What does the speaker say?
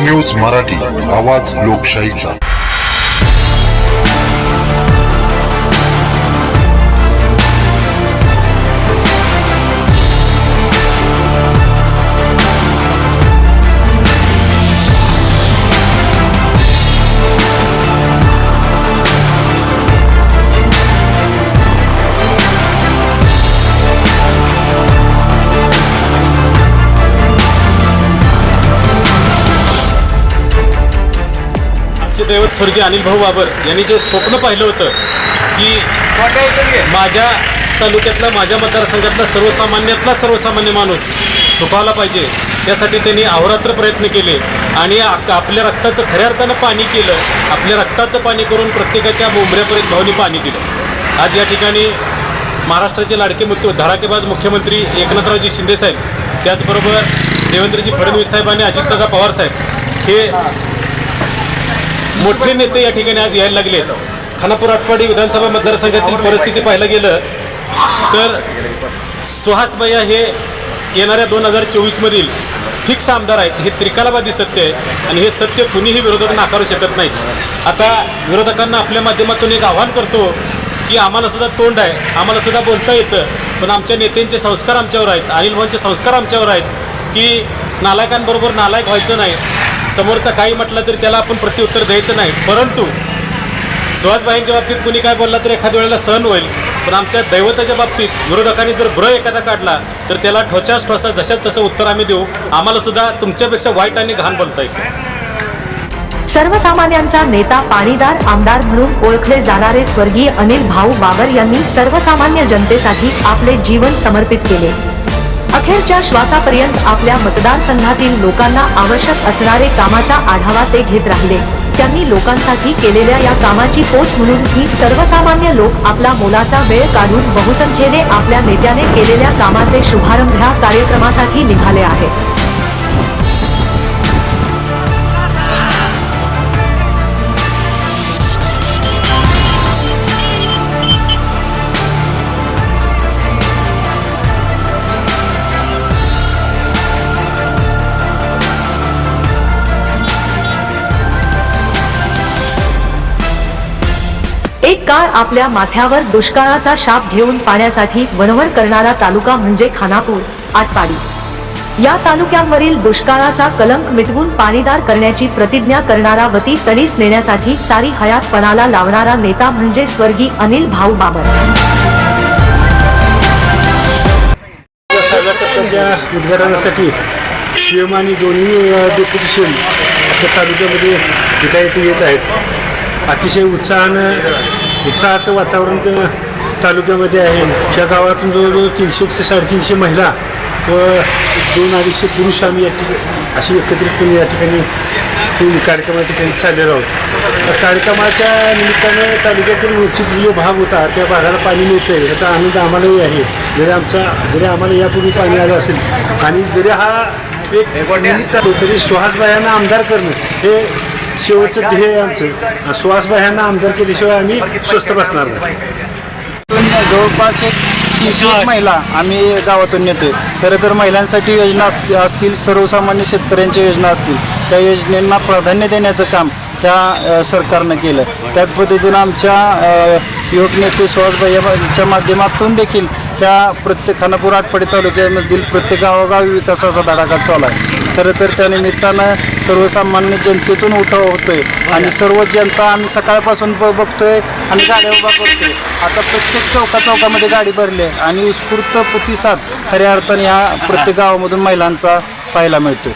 News Marathi आवाज लोकशाहीचा. आमचे दैवत स्वर्गीय अनिल भाऊ बाबर यांनी जे स्वप्न पाहिलं होतं की माझ्या तालुक्यातला माझ्या मतदारसंघातला सर्वसामान्यातला सर्वसामान्य माणूस सुखावला पाहिजे त्यासाठी त्यांनी अहोरात्र प्रयत्न केले. आणि आपल्या रक्ताचं खऱ्या अर्थानं पाणी केलं आपल्या रक्ताचं पाणी करून प्रत्येकाच्या मुंबऱ्यापर्यंत भावनी पाणी दिलं. आज या ठिकाणी महाराष्ट्राचे लाडके मुख्य धडाकेबाज मुख्यमंत्री एकनाथरावजी शिंदेसाहेब त्याचबरोबर देवेंद्रजी फडणवीस साहेब आणि अजितदादा पवार साहेब हे मोठे नेते या ठिकाणी आज यायला लागले खानापूर आटपाडी विधानसभा मतदारसंघातील परिस्थिती पाहायला गेलं तर सुहास भैया हे येणाऱ्या दोन हजार चोवीसमधील फिक्स आमदार आहेत. हे त्रिकालाबादी सत्य आहे आणि हे सत्य कुणीही विरोधक नाकारू शकत नाही आता विरोधकांना आपल्या माध्यमातून एक आव्हान करतो की आम्हाला सुद्धा तोंड आहे. आम्हाला सुद्धा बोलता येतं. पण आमच्या नेत्यांचे संस्कार आमच्यावर आहेत. अनिल भवनचे संस्कार आमच्यावर आहेत की नालायकांबरोबर नालायक व्हायचं नाही. समोरचा काही म्हटलं तरी त्याला आपण प्रत्युत्तर द्यायचं नाही. परंतु सुहासबाईंच्या बाबतीत कुणी काय बोलला तर एखाद्या वेळेला सहन होईल. पण आमच्या दैवताच्या बाबतीत विरोधकांनी जर ब्र एखादा काढला तर त्याला ठोसाच ठोसा जशाच तसं उत्तर आम्ही देऊ. आम्हाला सुद्धा तुमच्यापेक्षा वाईट आणि घाण बोलता येईल. सर्वसामान्यांचा नेता पाणीदार आमदार म्हणून ओळखले जाणारे स्वर्गीय अनिल भाऊ बाबर यांनी सर्वसामान्य जनतेसाठी आपले जीवन समर्पित केले. अखेरच्या श्वासापर्यंत आपल्या मतदारसंघातील लोकांना आवश्यक असणारे कामाचा आढावा ते घेत राहिले. त्यांनी लोकांसाठी केलेल्या या कामाची पोच म्हणून ही सर्वसामान्य लोक आपला मोलाचा वेळ काढून बहुसंख्येने आपल्या नेत्याने केलेल्या कामाचे शुभारंभ ह्या कार्यक्रमासाठी निघाले आहेत. एक काळ आपल्या माथ्यावर दुष्काळाचा शाप घेऊन पाण्यासाठी वणवण करणारा तालुका म्हणजे खानापूर आटपाडी. या तालुक्यांवरील दुष्काळाचा कलंक मिटवून पाणीदार करण्याची प्रतिज्ञा करणारा वती तडीस नेण्यासाठी सारी हयात पणाला लावणारा नेता म्हणजे स्वर्गीय अनिल भाऊ बाबर. उद्घाटनासाठी सीएम आणि दोन्ही डेप्युटेशन आपल्या तालुक्यामध्ये येत आहेत. अतिशय उत्साहानं उत्साहाचं वातावरण तालुक्यामध्ये आहे. त्या गावातून जवळजवळ तीनशे ते साडेतीनशे महिला व दोन अडीचशे पुरुष आम्ही या ठिकाणी अशी एकत्रितपणे या ठिकाणी कार्यक्रमा ठिकाणी चाललेलो आहोत. त्या कार्यक्रमाच्या निमित्तानं तालुक्यातील वंचित जो भाग होता त्या भागाला पाणी मिळतं आहे याचा आनंद आम्हालाही आहे. जरी आमचा जरी आम्हाला यापूर्वी पाणी आलं असेल आणि जरी हा एक निमित्त तरी सुहासबायांना आमदार करणं हे शेवटचं ध्येय आमचं. सुहासबायांना आमदार केल्याशिवाय आम्ही स्वस्थ बसणार नाही. जवळपास एक तीनशे महिला आम्ही गावातून नेतो खरं तर महिलांसाठी योजना असतील सर्वसामान्य शेतकऱ्यांच्या योजना असतील. त्या योजनेंना प्राधान्य देण्याचं काम ह्या सरकारनं केलं. त्याच पद्धतीनं आमच्या युवक नेते सुहासबाईच्या माध्यमातून देखील त्या प्रत्येक खानापूर आटपाडी तालुक्यामधील प्रत्येक गावोगावी विकासाचा धडाका चालू आहे. खरं तर त्या निमित्तानं सर्वसामान्य जनतेतून उठाव होतोय. आणि सर्व जनता आम्ही सकाळपासून ब- बघतोय आणि गाड्या उभा करतोय. आता प्रत्येक चौका चौकामध्ये गाडी भरली आहे आणि उत्स्फूर्त प्रतिसाद खऱ्या अर्थाने ह्या प्रत्येक गावामधून महिलांचा पाहायला मिळतोय.